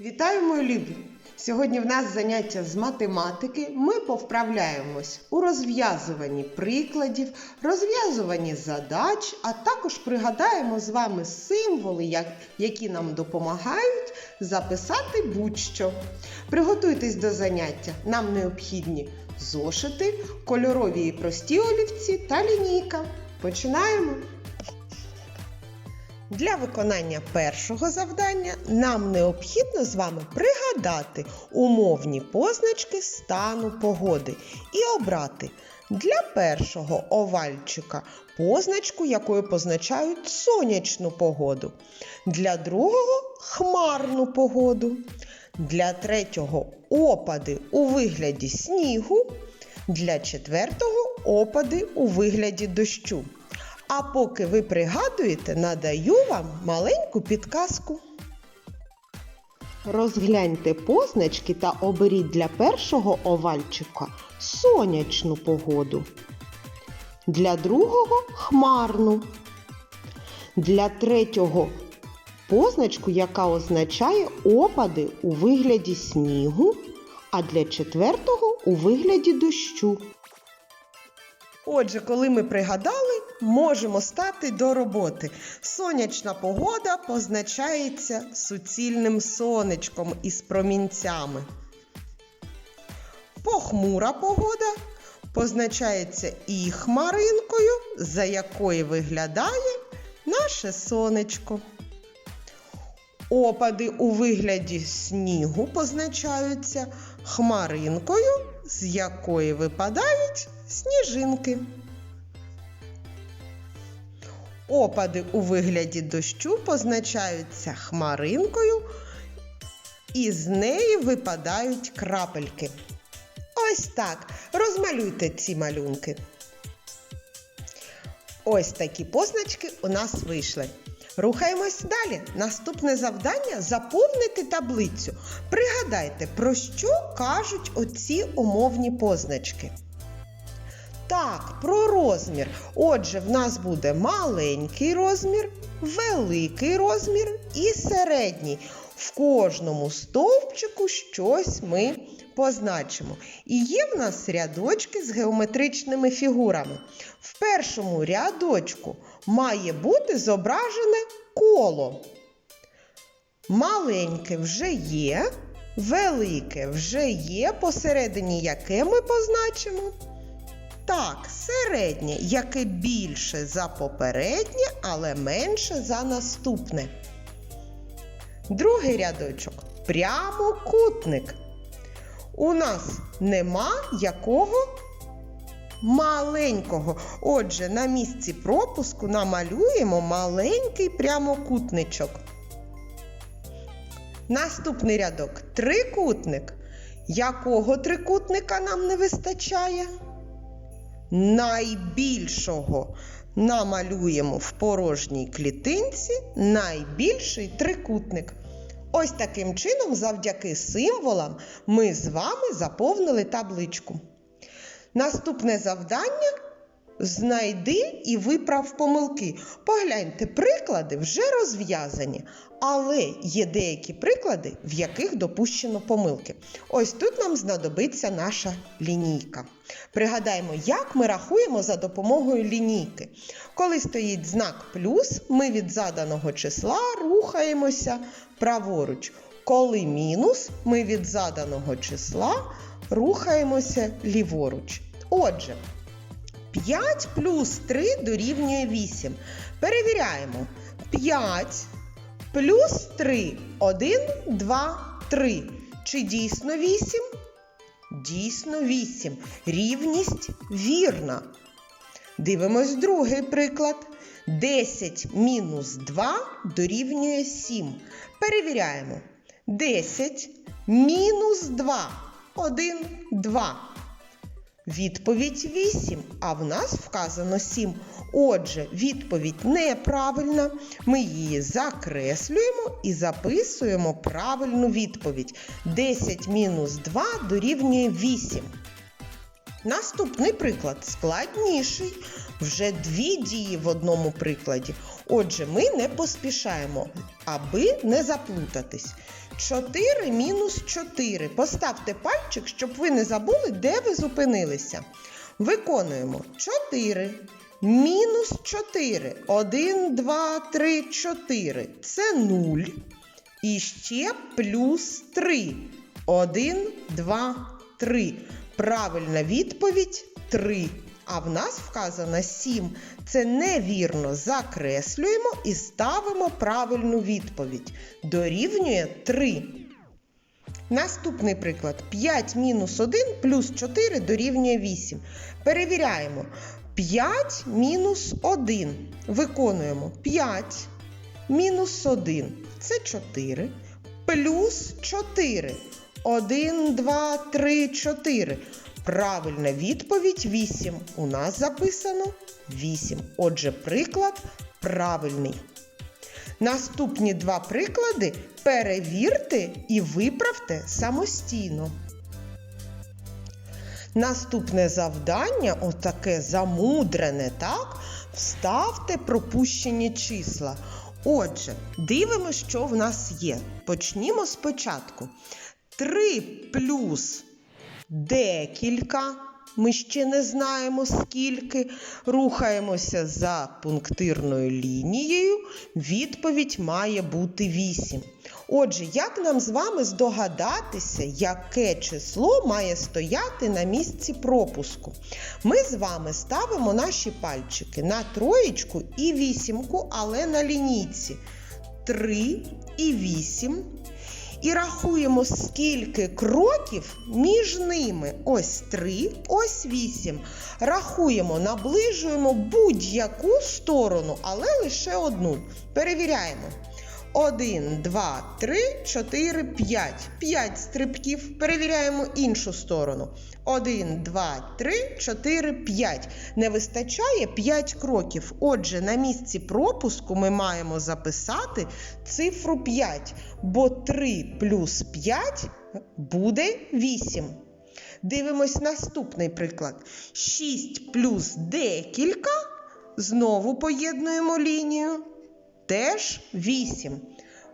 Вітаю, мої любі! Сьогодні в нас заняття з математики. Ми повправляємось у розв'язуванні прикладів, розв'язуванні задач, а також пригадаємо з вами символи, які нам допомагають записати будь-що. Приготуйтесь до заняття. Нам необхідні зошити, кольорові і прості олівці та лінійка. Починаємо! Для виконання першого завдання нам необхідно з вами пригадати умовні позначки стану погоди і обрати для першого овальчика позначку, якою позначають сонячну погоду, для другого хмарну погоду, для третього опади у вигляді снігу, для четвертого опади у вигляді дощу. А поки ви пригадуєте, надаю вам маленьку підказку. Розгляньте позначки та оберіть для першого овальчика сонячну погоду. Для другого хмарну. Для третього позначку, яка означає опади у вигляді снігу, а для четвертого у вигляді дощу. Отже, коли ми пригадали, можемо стати до роботи. Сонячна погода позначається суцільним сонечком із промінцями. Похмура погода позначається і хмаринкою, за якої виглядає наше сонечко. Опади у вигляді снігу позначаються хмаринкою, з якої випадають сніжинки. Опади у вигляді дощу позначаються хмаринкою, і з неї випадають крапельки. Ось так. Розмалюйте ці малюнки. Ось такі позначки у нас вийшли. Рухаємось далі. Наступне завдання заповнити таблицю. Пригадайте, про що кажуть оці умовні позначки. Так, про розмір. Отже, в нас буде маленький розмір, великий розмір і середній. В кожному стовпчику щось ми позначимо. І є в нас рядочки з геометричними фігурами. В першому рядочку має бути зображене коло. Маленьке вже є, велике вже є, посередині яке ми позначимо. Так, середнє, яке більше за попереднє, але менше за наступне. Другий рядочок прямокутник. У нас нема якого маленького. Отже, на місці пропуску намалюємо маленький прямокутничок. Наступний рядок трикутник. Якого трикутника нам не вистачає? Найбільшого намалюємо в порожній клітинці найбільший трикутник. Ось таким чином, завдяки символам, ми з вами заповнили табличку. Наступне завдання знайди і виправ помилки. Погляньте, приклади вже розв'язані, але є деякі приклади, в яких допущено помилки. Ось тут нам знадобиться наша лінійка. Пригадаємо, як ми рахуємо за допомогою лінійки. Коли стоїть знак плюс, ми від заданого числа рухаємося праворуч. Коли мінус, ми від заданого числа рухаємося ліворуч. Отже, 5 плюс 3 дорівнює 8. Перевіряємо. 5 плюс 3. 1, 2, 3. Чи дійсно 8? Дійсно 8. Рівність вірна. Дивимось другий приклад. 10 мінус 2 дорівнює 7. Перевіряємо. 10 мінус 2. 1, 2. Відповідь 8, а в нас вказано 7. Отже, відповідь неправильна. Ми її закреслюємо і записуємо правильну відповідь. 10 мінус 2 дорівнює 8. Наступний приклад складніший. Вже дві дії в одному прикладі. Отже, ми не поспішаємо, аби не заплутатись. 4 мінус 4. Поставте пальчик, щоб ви не забули, де ви зупинилися. Виконуємо 4 мінус 4. 1, 2, 3, 4. Це 0. І ще плюс 3. 1, 2, 3. Правильна відповідь 3. А в нас вказано 7. Це невірно. Закреслюємо і ставимо правильну відповідь. Дорівнює 3. Наступний приклад. 5 мінус 1 плюс 4 дорівнює 8. Перевіряємо. 5 мінус 1. Виконуємо 5 мінус 1. Це 4. Плюс 4. 1, 2, 3, 4. Правильна відповідь 8. У нас записано 8. Отже, приклад правильний. Наступні два приклади перевірте і виправте самостійно. Наступне завдання, отаке замудрене, так? Вставте пропущені числа. Отже, дивимося, що в нас є. Почнімо спочатку. 3 плюс декілька. Ми ще не знаємо скільки. Рухаємося за пунктирною лінією. Відповідь має бути 8. Отже, як нам з вами здогадатися, яке число має стояти на місці пропуску? Ми з вами ставимо наші пальчики на троєчку і вісімку, але на лінійці. 3 і 8 і рахуємо, скільки кроків між ними. Ось 3, ось 8. Рахуємо, наближуємо будь-яку сторону, але лише одну. Перевіряємо. 1, 2, 3, 4, 5. 5 стрибків. Перевіряємо іншу сторону. 1, 2, 3, 4, 5. Не вистачає 5 кроків. Отже, на місці пропуску ми маємо записати цифру 5, бо 3 плюс 5 буде 8. Дивимось наступний приклад. 6 плюс декілька. Знову поєднуємо лінію. Теж 8.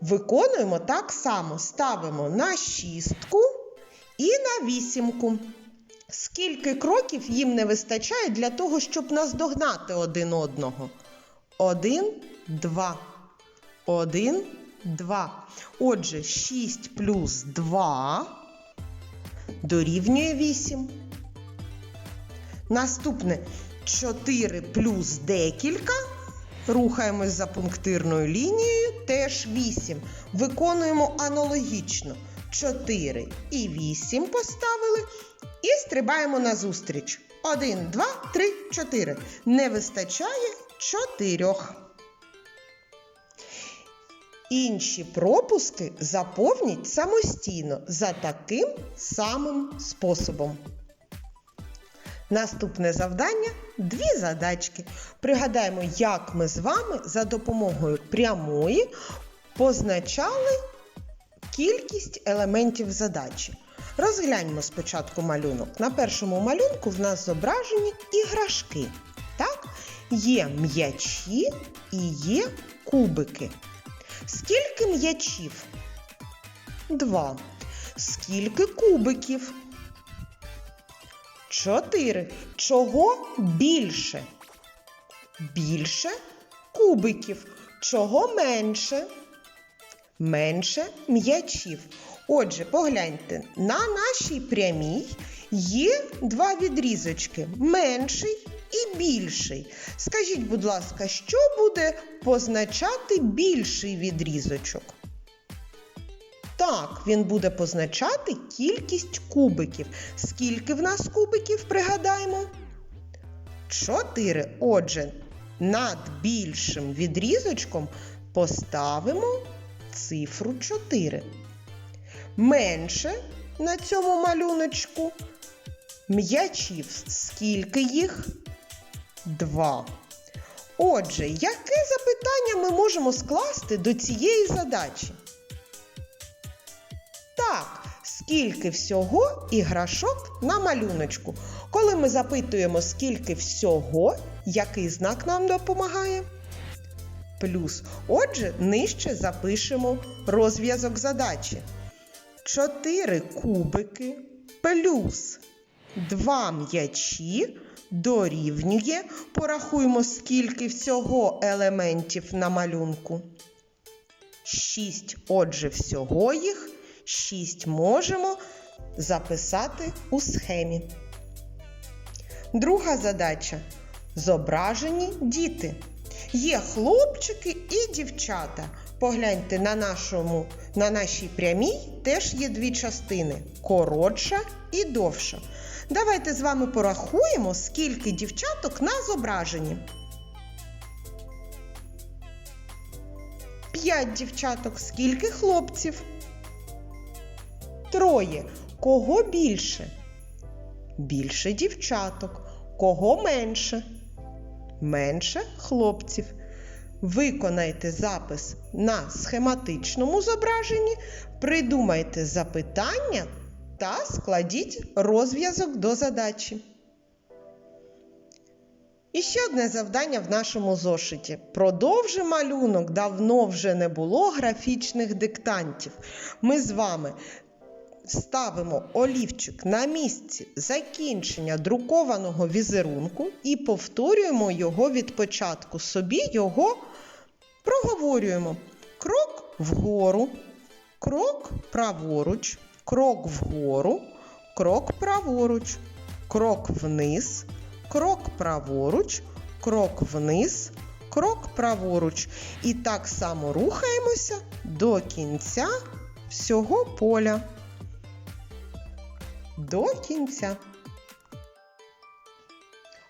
Виконуємо так само. Ставимо на шістку і на вісімку. Скільки кроків їм не вистачає для того, щоб наздогнати один одного? Один, два. Один, два. Отже, 6 плюс 2 дорівнює 8. Наступне 4 плюс декілька. Рухаємось за пунктирною лінією, теж 8. Виконуємо аналогічно. 4 і 8 поставили. І стрибаємо назустріч. 1, 2, 3, 4. Не вистачає 4. Інші пропуски заповніть самостійно за таким самим способом. Наступне завдання дві задачки. Пригадаємо, як ми з вами за допомогою прямої позначали кількість елементів задачі. Розгляньмо спочатку малюнок. На першому малюнку в нас зображені іграшки. Так? Є м'ячі і є кубики. Скільки м'ячів? Два. Скільки кубиків? Чотири. Чого більше? Більше кубиків. Чого менше? Менше м'ячів. Отже, погляньте, на нашій прямій є два відрізочки менший і більший. Скажіть, будь ласка, що буде позначати більший відрізочок? Так, він буде позначати кількість кубиків. Скільки в нас кубиків, пригадаємо? Чотири. Отже, над більшим відрізочком поставимо цифру 4. Менше на цьому малюночку м'ячів. Скільки їх? Два. Отже, яке запитання ми можемо скласти до цієї задачі? Так, скільки всього іграшок на малюночку. Коли ми запитуємо, скільки всього, який знак нам допомагає? плюс. Отже, нижче запишемо розв'язок задачі. 4 кубики плюс 2 м'ячі дорівнює. Порахуємо, скільки всього елементів на малюнку. 6. Отже, всього їх 6 можемо записати у схемі. Друга задача. Зображені діти. Є хлопчики і дівчата. Погляньте на, нашому, на нашій прямій теж є дві частини коротша і довша. Давайте з вами порахуємо, скільки дівчаток на зображенні. П'ять дівчаток. Скільки хлопців? Троє. Кого більше? Більше дівчаток. Кого менше? Менше хлопців. Виконайте запис на схематичному зображенні, придумайте запитання та складіть розв'язок до задачі. І ще одне завдання в нашому зошиті. Продовжи малюнок давно вже не було графічних диктантів. Ми з вами ставимо олівчик на місці закінчення друкованого візерунку і повторюємо його від початку. Собі його проговорюємо. Крок вгору, крок праворуч, крок вгору, крок праворуч, крок вниз, крок праворуч, крок вниз, крок праворуч. І так само рухаємося до кінця всього поля. До кінця.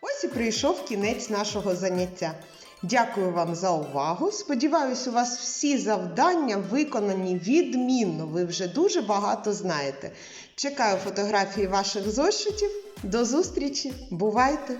Ось і прийшов кінець нашого заняття. Дякую вам за увагу. Сподіваюсь, у вас всі завдання виконані відмінно. Ви вже дуже багато знаєте. Чекаю фотографії ваших зошитів. До зустрічі! Бувайте!